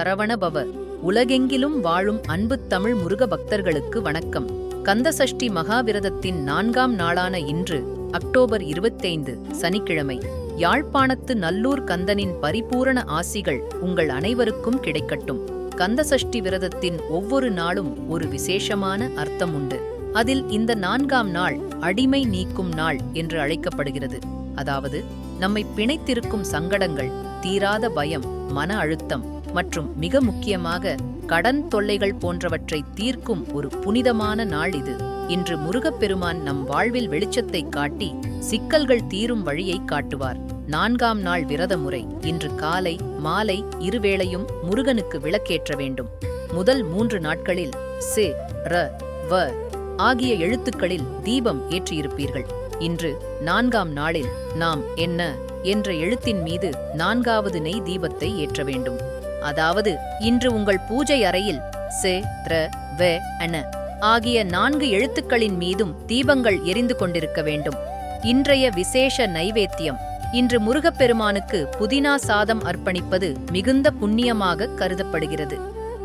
சரவணபவ உலகெங்கிலும் வாழும் அன்பு தமிழ் முருக பக்தர்களுக்கு வணக்கம். கந்தசஷ்டி மகாவிரதத்தின் நான்காம் நாளான இன்று அக்டோபர் இருபத்தைந்து சனிக்கிழமை யாழ்ப்பாணத்து நல்லூர் கந்தனின் பரிபூரண ஆசிகள் உங்கள் அனைவருக்கும் கிடைக்கட்டும். கந்தசஷ்டி விரதத்தின் ஒவ்வொரு நாளும் ஒரு விசேஷமான அர்த்தம் உண்டு அதில் இந்த நான்காம் நாள் அடிமை நீக்கும் நாள் என்று அழைக்கப்படுகிறது. அதாவது நம்மை பிணைத்திருக்கும் சங்கடங்கள் தீராத பயம் மன அழுத்தம் மற்றும் மிக முக்கியமாக கடன் தொல்லைகள் போன்றவற்றை தீர்க்கும் ஒரு புனிதமான நாள் இது. இன்று முருகப்பெருமான் நம் வாழ்வில் வெளிச்சத்தை காட்டி சிக்கல்கள் தீரும் வழியை காட்டுவார். நான்காம் நாள் விரத முறை இன்று காலை மாலை இருவேளையும் முருகனுக்கு விளக்கேற்ற வேண்டும். முதல் மூன்று நாட்களில் சே ர வ ஆகிய எழுத்துக்களில் தீபம் ஏற்றியிருப்பீர்கள். இன்று நான்காம் நாளில் நாம் என்ன என்ற எழுத்தின் மீது நான்காவது நெய் தீபத்தை ஏற்ற வேண்டும். அதாவது இன்று உங்கள் பூஜை அறையில் செ த்ர வெ அன ஆகிய நான்கு எழுத்துக்களின் மீதும் தீபங்கள் எரிந்து கொண்டிருக்க வேண்டும். இன்றைய விசேஷ நைவேத்தியம். இன்று முருகப்பெருமானுக்கு புதினா சாதம் அர்ப்பணிப்பது மிகுந்த புண்ணியமாக கருதப்படுகிறது.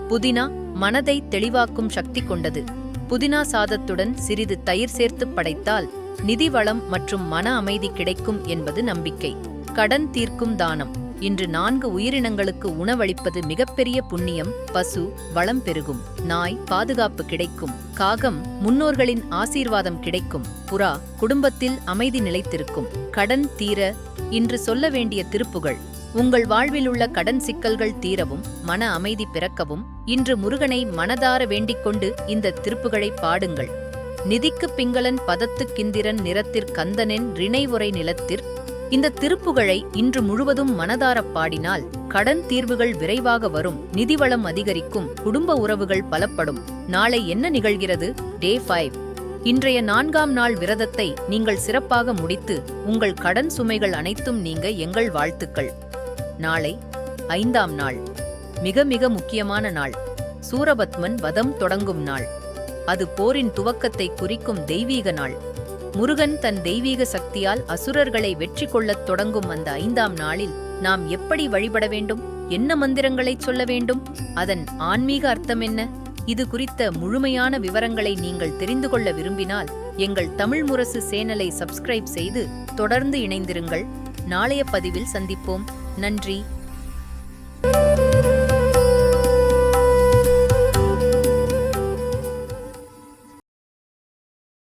புதினா மனதை தெளிவாக்கும் சக்தி கொண்டது. புதினா சாதத்துடன் சிறிது தயிர் சேர்த்து படைத்தால் நிதி வளம் மற்றும் மன அமைதி கிடைக்கும் என்பது நம்பிக்கை. கடன் தீர்க்கும் தானம். இன்று நான்கு உயிரினங்களுக்கு உணவளிப்பது மிகப்பெரிய புண்ணியம் பசு வளம் பெருகும் நாய் பாதுகாப்பு கிடைக்கும் காகம் முன்னோர்களின் ஆசீர்வாதம் கிடைக்கும் புறா குடும்பத்தில் அமைதி நிலைத்திருக்கும் கடன் தீர இன்று சொல்ல வேண்டிய திருப்புகள். உங்கள் வாழ்வில் உள்ள கடன் சிக்கல்கள் தீரவும் மன அமைதி பிறக்கவும் இன்று முருகனை மனதார வேண்டிக்கொண்டு இந்த திருப்புகளை பாடுங்கள். நிதிக்கு பிங்களன் பதத்துக்கிந்திரன் நிறத்திற் கந்தனின் ரிணைவுரை நிலத்திற் இந்த திருப்புகழை இன்று முழுவதும் மனதாரப் பாடினால் கடன் தீர்வுகள் விரைவாக வரும் நிதிவளம் அதிகரிக்கும் குடும்ப உறவுகள் பலப்படும். நாளை என்ன நிகழ்கிறது? Day five. இன்றைய நான்காம் நாள் விரதத்தை நீங்கள் சிறப்பாக முடித்து உங்கள் கடன் சுமைகள் அனைத்தும் நீங்க எங்கள் வாழ்த்துக்கள். நாளை ஐந்தாம் நாள். மிக மிக முக்கியமான நாள். சூரபத்மன் வதம் தொடங்கும் நாள். அது போரின் துவக்கத்தை குறிக்கும் தெய்வீக நாள். முருகன் தன் தெய்வீக சக்தியால் அசுரர்களை வெற்றி கொள்ளத் தொடங்கும் அந்த ஐந்தாம் நாளில் நாம் எப்படி வழிபட வேண்டும்? என்ன மந்திரங்களைச் சொல்ல வேண்டும்? அதன் ஆன்மீக அர்த்தம் என்ன? இது குறித்த முழுமையான விவரங்களை நீங்கள் தெரிந்து கொள்ள விரும்பினால் எங்கள் தமிழ் முரசு சேனலை சப்ஸ்கிரைப் செய்து தொடர்ந்து இணைந்திருங்கள். நாளைய பதிவில் சந்திப்போம். நன்றி.